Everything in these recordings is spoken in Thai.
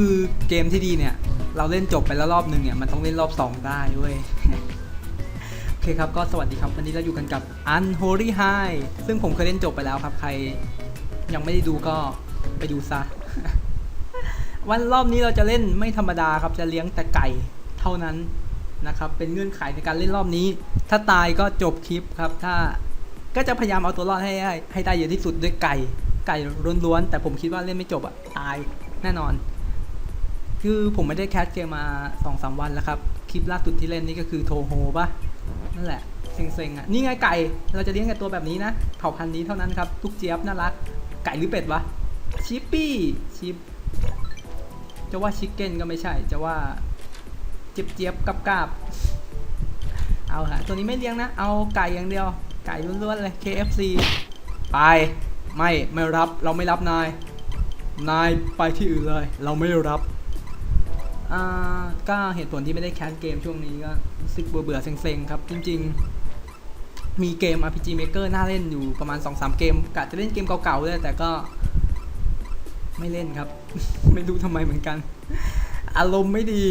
คือเกมที่ดีเนี่ย เราเล่นจบไปแล้วรอบหนึ่งเนี่ย มันต้องเล่นรอบ 2 ได้เว้ยโอเคครับ ก็สวัสดีครับ วันนี้เราอยู่กันกับ Unholy High ซึ่งผมเคยเล่นจบไปแล้วครับ ใครยังไม่ได้ดูก็ไปดูซะ วันรอบนี้เราจะเล่นไม่ธรรมดาครับ จะเลี้ยงแต่ไก่เท่านั้นนะครับ เป็นเงื่อนไขในการเล่นรอบนี้ ถ้าตายก็จบคลิปครับ ถ้าก็จะพยายามเอาตัวรอดให้ให้ได้เยอะที่สุดด้วยไก่ ไก่ล้วนๆ แต่ผมคิดว่าเล่นไม่จบอะตายแน่นอน คือผมไม่ได้แคสเกมมาสองสามวันแล้วครับ คลิปล่าสุดที่เล่นนี่ก็คือโทโฮปะนั่นแหละเซ็งๆอะ นี่ไงไก่ เราจะเลี้ยงกับตัวแบบนี้นะเผ่าพันธุ์นี้เท่านั้นครับลูกเจี๊ยบน่ารัก ไก่หรือเป็ดวะ ชิปปี้ ชิป จะว่าชิคเก้นก็ไม่ใช่ จะว่าเจี๊ยบเจี๊ยบกับกาบ เอาละตัวนี้ไม่เลี้ยงนะ เอาไก่อย่างเดียว ไก่ล้วนๆเลย KFC ไป ไม่ ไม่รับ เราไม่รับนาย นายไปที่อื่นเลย เราไม่รับ อ่าก็เหตุผลที่ไม่ได้แคสเกมช่วงนี้ก็รู้สึกเบื่อเบื่อเซ็งๆครับ จริง ๆ มีเกม RPG Maker น่าเล่นอยู่ประมาณ 2-3 เกมกะจะเล่นเกมเก่าๆเลยแต่ก็ไม่เล่นครับ ไม่รู้ทำไมเหมือนกัน อารมณ์ไม่ดี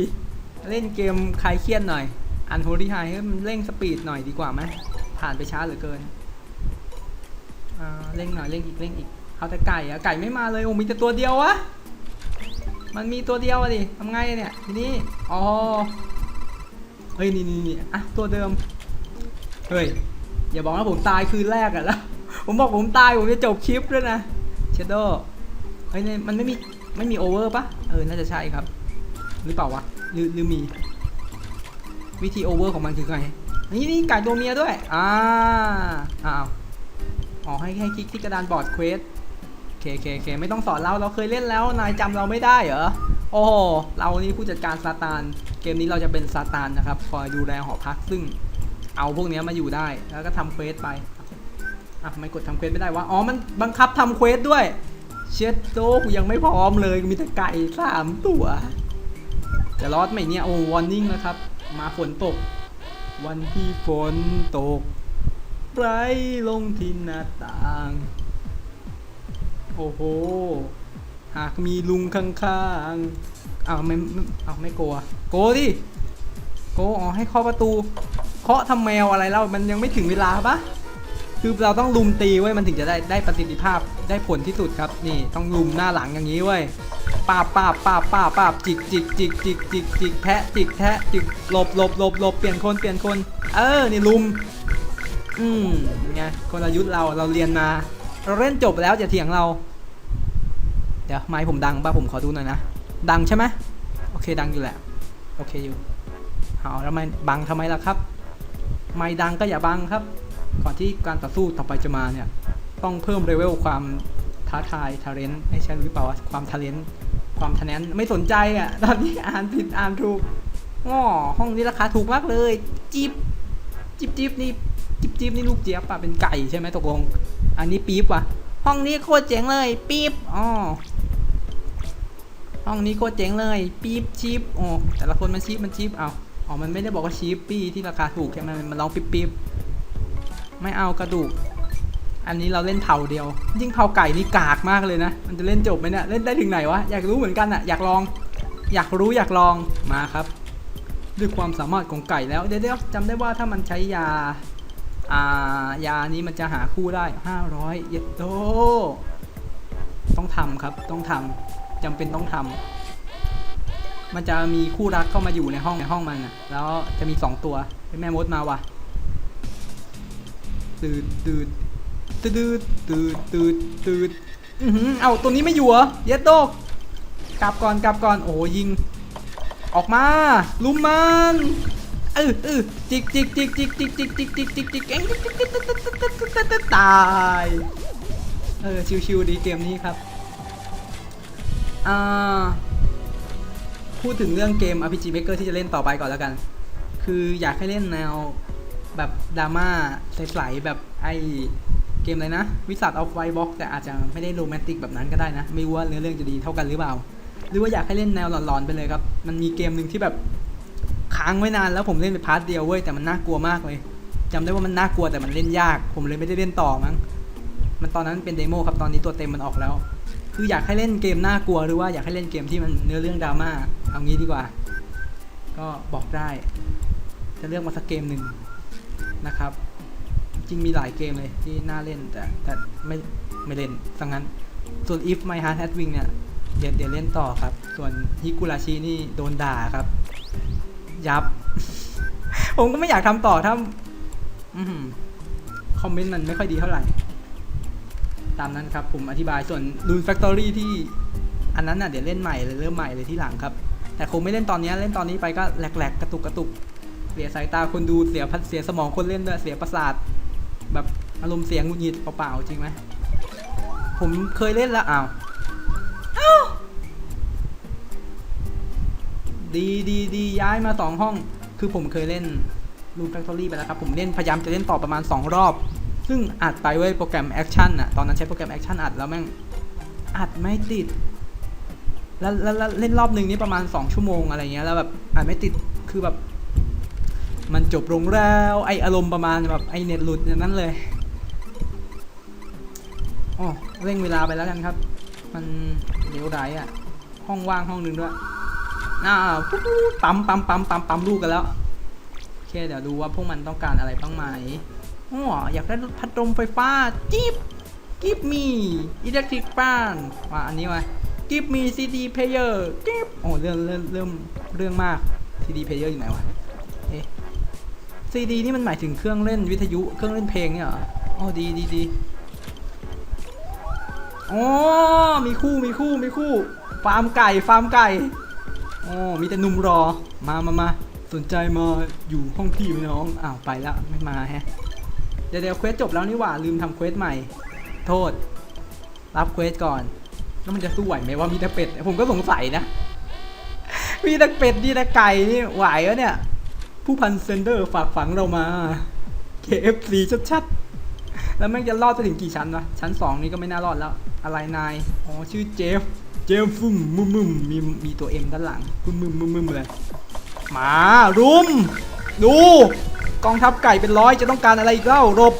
เล่นเกมคลายเครียดหน่อย อันโฮลี่ไฮให้มันเร่งสปีดหน่อยดีกว่าไหมผ่านไปช้าเหลือเกินเร่งหน่อยเร่งอีกเร่งอีกเอาแต่ไก่อะไก่ไม่มาเลยโอ้มีแต่ตัวเดียววะ มันมีตัวเดียวอะดิทำไงเนี่ยทีนี้อ๋อเฮ้ยนี่นี่นี่อะตัวเดิมเฮ้ยอย่าบอกว่าผมตายคืนแรกอะแล้วผมบอกผมตายผมจะจบคลิปด้วยนะเชดโดเฮ้ยเนี่ยมันไม่มีไม่มีโอเวอร์ปะเออน่าจะใช่ครับ หรือเปล่าวะหรือหรือมี วิธีโอเวอร์ของมันคือไงนี่นี่ไก่ตัวเมียด้วย อ่าอ้าวอ๋อให้ให้คลิกที่กระดานบอร์ดเควส เคโอเคโอเคไม่ต้องสอนเราเราเคยเล่นแล้วนายจำเราไม่ได้เหรอโอ้โหเรานี่ผู้จัดการซาตานเกมนี้เราจะเป็นซาตานนะครับคอยดูแลหอพักซึ่งเอาพวกนี้มาอยู่ได้แล้วก็ทำเควสไปอะไม่กดทำเควสไม่ได้วะอ๋อมันบังคับทำเควสด้วยเช็ดโตกูยังไม่พร้อมเลยมีแต่ไก่สามตัวจะรอดไหมเนี่ยโอ้วอร์นิ่งนะครับ มาฝนตก วันที่ฝนตกไรลงที่หน้าต่าง โอ้โห หากมีลุงข้างๆอ้าวไม่ไม่อ้าวไม่โกะโกดิโกอ๋อให้เคาะประตู เคาะทำแมวอะไรแล้วมันยังไม่ถึงเวลาปะคือเราต้องลุมตีไว้ยมันถึงจะได้ได้ประสิทธิภาพได้ผลที่สุดครับ นี่ต้องลุมหน้าหลังอย่างนี้เว้ยปาบปาบปาบปาบปาบจิกจิกจิกจิกจิกจิกแทะจิกแทะจิกหลบหลบหลบหลบเปลี่ยนคนเปลี่ยนคน เออนี่ลุม อืมไงคนละยุทธ์เราเราเรียนมา เราเล่นจบแล้วอย่าเถียงเรา เดี๋ยวไม้ผมดังป่ะผมขอดูหน่อยนะ ดังใช่ไหมโอเคดังอยู่แหละ โอเคอยู่เอาแล้วไม่บังทำไมล่ะครับ ไม่ดังก็อย่าบังครับ ก่อนที่การต่อสู้ต่อไปจะมาเนี่ย ต้องเพิ่มเลเวลความท้าทายทาเลนไม่ใช่หรือเปล่าความทาเลนความทะแนนไม่สนใจอะตอนนี้อ่านผิดอ่านถูกง้อห้องนี้ราคาถูกมากเลยจิบจิบจิบนี่จิบจิบนี่ลูกเจี๊ยบอะเป็นไก่ใช่ไหมตกลง อันนี้ปี๊บว่ะ ห้องนี้โคตรเจ๋งเลย ปี๊บอ๋อห้องนี้โคตรเจ๋งเลย ปี๊บชีปโอ้แต่ละคนมันชีปมันชีปเอาอ๋อมันไม่ได้บอกว่าชีปปี้ที่ราคาถูกใช่ไหมมันร้องปี๊บปี๊บไม่เอากระดูก อันนี้เราเล่นเผาเดียว ยิ่งเผาไก่นี่กากมากเลยนะ มันจะเล่นจบไหมเนี่ยเล่นได้ถึงไหนวะอยากรู้เหมือนกันอะอยากลอง อยากรู้อยากลองมาครับ ด้วยความสามารถของไก่แล้วเดี๋ยวจำได้ว่าถ้ามันใช้ยา อ่ายานี้มันจะหาคู่ได้ 500 เยดโดต้องทำครับต้องทำจำเป็นต้องทำมันจะมีคู่รักเข้ามาอยู่ในห้องในห้องมันอะแล้วจะมี2ตัวแม่มดมาว่ะตืดตืดตืดตืดตืดตืดอือหือเอาตัวนี้ไม่อยู่เหรอเยดโดกลับก่อนกลับก่อนโอ้ยิง ออกมาลุมมัน เออเออจิกจิกจิกจิกจิกจิกจิกจิกจิกจิกเอ็งจิกจิกตายเออชิวๆดีเกมนี้ครับอ่าพูดถึงเรื่องเกม RPG Maker ที่จะเล่นต่อไปก่อนแล้วกัน คืออยากให้เล่นแนวแบบดราม่าใสๆแบบไอเกมอะไรนะ วิสัทออฟไวบ็อกแต่อาจจะไม่ได้โรแมนติกแบบนั้นก็ได้นะ ไม่รู้ว่าเนื้อเรื่องจะดีเท่ากันหรือเปล่า หรือว่าอยากให้เล่นแนวหลอนๆไปเลยครับ มันมีเกมหนึ่งที่แบบ ค้างไว้นานแล้วผมเล่นไปพาร์ทเดียวเว้ยแต่มันน่ากลัวมากเลยจำได้ว่ามันน่ากลัวแต่มันเล่นยาก ผมเลยไม่ได้เล่นต่อมั้งมันตอนนั้นเป็นเดโมครับตอนนี้ตัวเต็มมันออกแล้ว คืออยากให้เล่นเกมน่ากลัวหรือว่าอยากให้เล่นเกมที่มันเนื้อเรื่องดราม่าเอางี้ดีกว่า ก็บอกได้ จะเลือกมาสักเกมหนึ่งนะครับ จริงมีหลายเกมเลยที่น่าเล่นแต่แต่ไม่ไม่เล่นสังนั้น ส่วน if my heart has wing เนี่ยเดี๋ยวเดี๋ยวเล่นต่อครับ ส่วนฮิกุราชินี่โดนด่าครับ ยับ ผมก็ไม่อยากทำต่อถ้าคอมเมนต์มันไม่ค่อยดีเท่าไหร่ ตามนั้นครับผมอธิบายส่วน Rune Factory ที่อันนั้นน่ะเดี๋ยวเล่นใหม่เลยเริ่มใหม่เลยที่หลังครับ แต่คงไม่เล่นตอนนี้เล่นตอนนี้ไปก็แหลกๆกระตุกกระตุกเสียสายตาคนดูเสียพัดเสียสมองคนเล่นด้วยเสียประสาท แบบอารมณ์เสียงหงุดหงิดเปล่าๆจริงไหมผมเคยเล่นแล้วอ้าว ดีดีดีย้ายมาสองห้อง คือผมเคยเล่น Room Factory ไปแล้วครับ ผมเล่นพยายามจะเล่นต่อประมาณ 2 รอบ ซึ่งอัดไปเว้ยโปรแกรมแอคชั่นอะตอนนั้นใช้โปรแกรมแอคชั่นอัดแล้วแม่งอัดไม่ติด แล้วแล้วเล่นรอบหนึ่งนี่ประมาณ 2 ชั่วโมงอะไรเงี้ยแล้วแบบอัดไม่ติดคือแบบ มันจบลงแล้วไออารมณ์ประมาณแบบไอเน็ตหลุดอย่างนั้นเลยอ๋อเร่งเวลาไปแล้วกันครับ มันเดี๋ยวไรอะห้องว่างห้องหนึ่งด้วย อ่าปุ๊บปั๊มปั๊มปั๊มปั๊มปั๊มลูกกันแล้วโอเคเดี๋ยวดูว่าพวกมันต้องการอะไรบ้างไหมอ๋ออยากได้พัดลมไฟฟ้าจิ๊บกิฟมีอิเล็กทริกบ้านว่าอันนี้มากิฟมีซีดีเพลเยอร์กิฟโอ้เรื่องเรื่องเรื่องเรื่องมากซีดีเพลเยอร์อยู่ไหนวะเอ๊ะซีดีนี่มันหมายถึงเครื่องเล่นวิทยุเครื่องเล่นเพลงเนี่ยเหรออ๋อดีดีดีอ๋อมีคู่มีคู่มีคู่ ฟาร์มไก่ฟาร์มไก่ อ๋อมีแต่หนุ่มรอ มามามาสนใจมาอยู่ห้องพี่ไหมน้อง อ้าวไปแล้วไม่มาแฮะ เดี๋ยวเดี๋ยวเควสจบแล้วนี่หว่าลืมทำเควสใหม่ โทษ รับเควสก่อน แล้วมันจะสู้ไหวไหมว่ามีแต่เป็ด ผมก็สงสัยนะ มีแต่เป็ดมีแต่ไก่นี่ไหวเหรอเนี่ย ผู้พันเซนเดอร์ฝากฝังเรามา KFC ชัดๆ แล้วม่งจะรอดไปถึงกี่ชั้นวะ ชั้น2นี้ก็ไม่น่ารอดแล้ว อะไรนาย อ๋อชื่อเจฟ เจฟฟุ่มมึมมึมมีมีตัวเอ็มด้านหลังฟุ่มมึมมึมมึมเลยมารุม ดู กองทัพไก่เป็นร้อยจะต้องการอะไรอีกเล่ารบ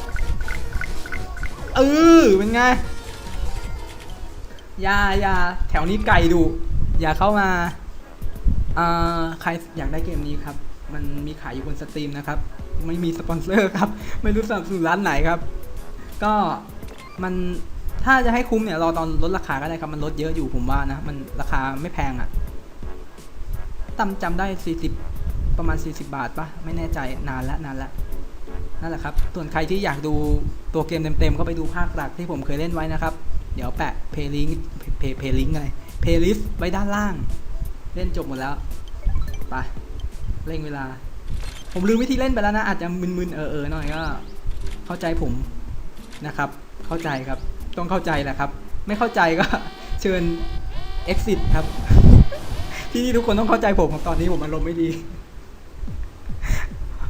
เออเป็นไงอย่าอย่าแถวนี้ไก่ดูอย่าเข้ามาอ่าใครอยากได้เกมนี้ครับ มันมีขายอยู่บนสตรีมนะครับ ไม่มีสปอนเซอร์ครับ ไม่รู้สนับสนุนร้านไหนครับ ก็มัน ถ้าจะให้คุ้มเนี่ยรอตอนลดราคาก็ได้ครับมันลดเยอะอยู่ผมว่านะมันราคาไม่แพงอะ่ะตำจำได้ 40 ประมาณ 40 บาทปะไม่แน่ใจนานแล้วนานแล้วนั่นแหละครับ ส่วนใครที่อยากดูตัวเกมเต็มๆ ก็ไปดูภาคหลักที่ผมเคยเล่นไว้นะครับ เดี๋ยวแปะเพลย์ลิงเพย์เพลย์ลิงอะไรเพลย์ลิสไว้ด้านล่าง เล่นจบหมดแล้วไปเร่งเวลา ผมลืมวิธีเล่นไปแล้วนะ อาจจะมึนๆเออๆหน่อยก็ เข้าใจผมนะครับ เข้าใจครับ ต้องเข้าใจแหละครับ ไม่เข้าใจก็เชิญ exit ครับ ที่นี่ทุกคนต้องเข้าใจผมตอนนี้ผมอารมณ์ไม่ดี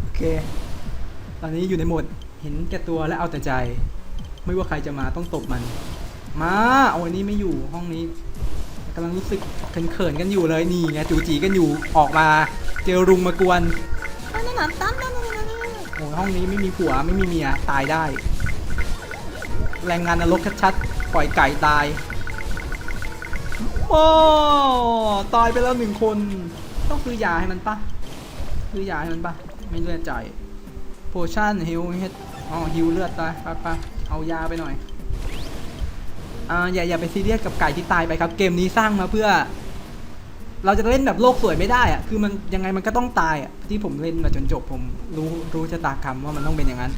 โอเค ตอนนี้อยู่ในโหมดเห็นแก่ตัวและเอาแต่ใจ ไม่ว่าใครจะมาต้องตบมัน มาเอาอันนี้ไม่อยู่ห้องนี้กำลังรู้สึกเขินๆกันอยู่เลยนี่ไงจูจีกันอยู่ออกมาเจอรุงมากวนโอ้ยห้องนี้ไม่มีผัวไม่มีเมียตายได้ แรงงานนรกชัดๆ ปล่อยไก่ตายโอ้ตายไปแล้วหนึ่งคน ต้องซื้อยาให้มันปะซื้อยาให้มันปะไม่เลือดใจโพชั่นฮิวเฮ็ดอ๋อฮิวเลือดตายปะปะเอายาไปหน่อยอ่าอย่าอย่าไปซีเรียสกับไก่ที่ตายไปครับ เกมนี้สร้างมาเพื่อ เราจะเล่นแบบโลกสวยไม่ได้อะคือมันยังไงมันก็ต้องตายอะที่ผมเล่นมาจนจบผมรู้รู้ชะตากรรมว่ามันต้องเป็นอย่างนั้น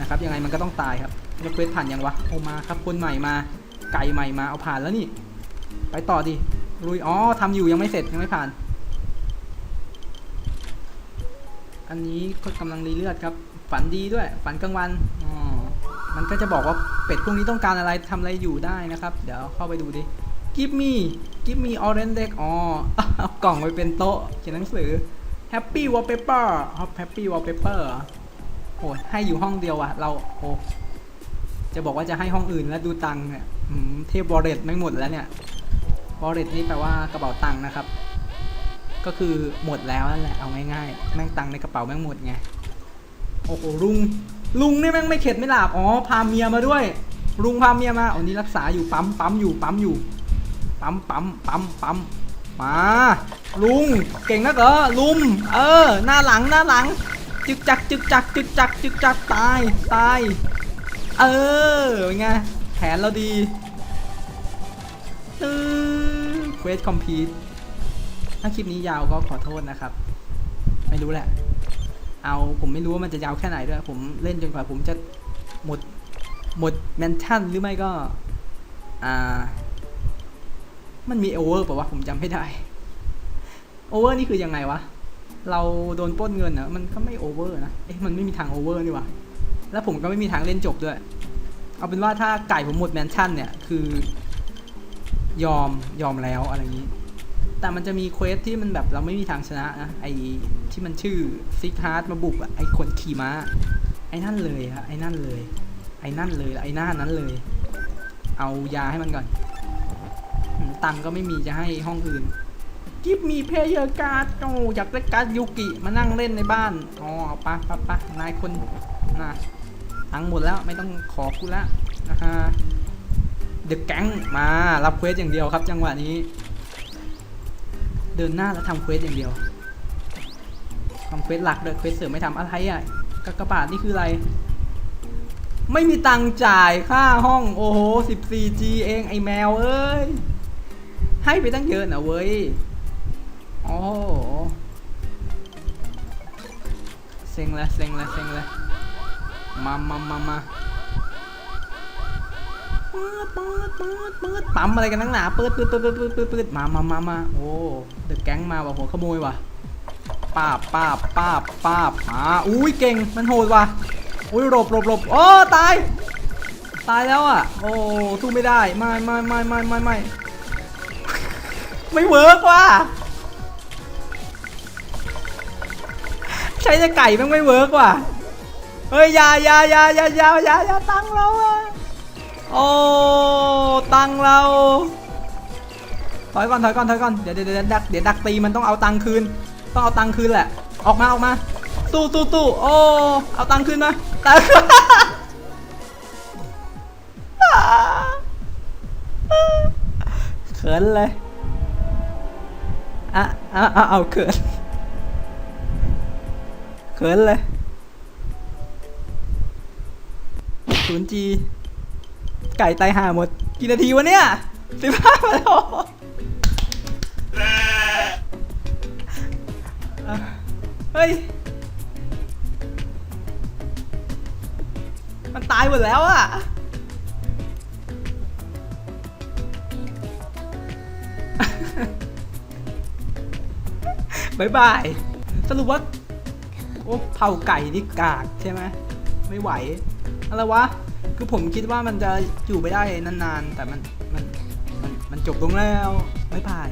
นะครับยังไงมันก็ต้องตายครับจะเวสผ่านยังวะโอมาครับคนใหม่มาไก่ใหม่มาเอาผ่านแล้วนี่ ไปต่อดิลุยอ๋อทำอยู่ยังไม่เสร็จยังไม่ผ่าน อันนี้ก็กำลังรีเลือดครับ ฝันดีด้วย ฝันกลางวันอ๋อมันก็จะบอกว่าเป็ดพวกนี้ต้องการอะไรทำอะไรอยู่ได้นะครับ เดี๋ยวเข้าไปดูดิ give me give me orange deck อ๋อเอากล่องไปเป็นโต๊ะเขียนหนังสือ happy wallpaper happy wallpaper โอ้ให้อยู่ห้องเดียวอะเราโอ้จะบอกว่าจะให้ห้องอื่นแล้วดูตังค์เนี่ยเทพวอเล็ตไม่หมดแล้วเนี่ยวอเล็ตนี่แปลว่ากระเป๋าตังค์นะครับ ก็คือหมดแล้วนั่นแหละเอาง่ายๆแม่งตังค์ในกระเป๋าแม่งหมดไงโอ้โหลุงลุงนี่แม่งไม่เข็ดไม่หลาบอ๋อพาเมียมาด้วยลุงพาเมียมาอ๋อนี่รักษาอยู่ปั๊มปั๊มอยู่ปั๊มอยู่ปั๊มปั๊มปั๊มปั๊มมาลุงเก่งนักเหรอลุมเออหน้าหลังหน้าหลัง จึกจักจึกจักจึกจักจึกจักตายตายเออเป็นไงแผนเราดีเควสคอมพีทถ้าคลิปนี้ยาวก็ขอโทษนะครับ ไม่รู้แหละ เอาผมไม่รู้ว่ามันจะยาวแค่ไหนด้วย ผมเล่นจนกว่าผมจะหมดหมดแมนชั่นหรือไม่ก็ อ่า มันมีโอเวอร์ป่าวะผมจำไม่ได้ โอเวอร์นี่คือยังไงวะ เราโดนปล้นเงินนะมันก็ไม่โอเวอร์นะ เอ๊ะมันไม่มีทางโอเวอร์นี่วะแล้วผมก็ไม่มีทางเล่นจบด้วย เอาเป็นว่าถ้าไก่ผมหมดแมนชั่นเนี่ยคือยอมยอมแล้วอะไรอย่างนี้ แต่มันจะมีเควสที่มันแบบเราไม่มีทางชนะนะไอที่มันชื่อซิกฮาร์ดมาบุกอะไอคนขี่ม้า ไอนั่นเลยอะไอนั่นเลย ไอนั่นเลยไอหน้านั้นเลย เอายาให้มันก่อนตังก็ไม่มีจะให้ห้องอื่น กิฟมีเพย์เยอร์การ์ดโอ้อยากได้การ์ดยูกิมานั่งเล่นในบ้านอ๋อปะปะปะนายคนนะตังหมดแล้วไม่ต้องขอกูละนะฮะเดอะแก๊งมารับเควสอย่างเดียวครับ จังหวะนี้ เดินหน้าแล้วทำเควสอย่างเดียวทำเควสหลักเลยเควสเสริมไม่ทำอะไรอะกากบาทนี่คืออะไร ไม่มีตังค์จ่ายค่าห้องโอ้โห 14G เองไอแมวเอ้ยให้ไปตั้งเยอะนะเว้ย โอ้โหเซ็งเลยเซ็งเลยเซ็งเลยมามามามาเปืดเปืดเปืดเปืดปั๊มอะไรกันนักหนาเปืดเปืดเปืดปืดปืดปืดปืดมามามามาโอ้เดอะแก๊งมาว่ะหัวขโมยว่ะป้าบป้าบป้าบป้าบมาอุ้ยเก่งมันโหดว่ะอุ้ยหลบหลบหลบโอ้ตายตายแล้วอะ โอ้สู้ไม่ได้ ไม่ไม่ไม่ไม่ไม่ไม่ไม่เวิร์กว่ะ ช้แต่ไก่แม่งไม่เวิร์กว่ะเฮ้ยยายายายายายายาตังเราอะโอ้ตังเราถอยก่อนถอยก่อนถอยก่อนเดี๋ยวเดี๋ยวเดี๋ยวดักเดี๋ยวดักตีมันต้องเอาตังคืน ต้องเอาตังคืนแหละ ออกมาออกมาตู้ตู้ตู้โอ้เอาตังคืนมาตังเขินเลยอะอะอะเอาเขิน เขินเลยศูนย์จีไก่ตายห่าหมด กี่นาทีวะเนี่ยสิบห้าแล้วอะเฮ้ย มันตายหมดแล้วอะบายบาย สรุปว่า อ้เผาไก่นี่กากใช่ไหมไม่ไหวอะไรวะคือผมคิดว่ามันจะอยู่ไปได้นานๆ แต่มันมันมันมันจบลงแล้วไม่พาย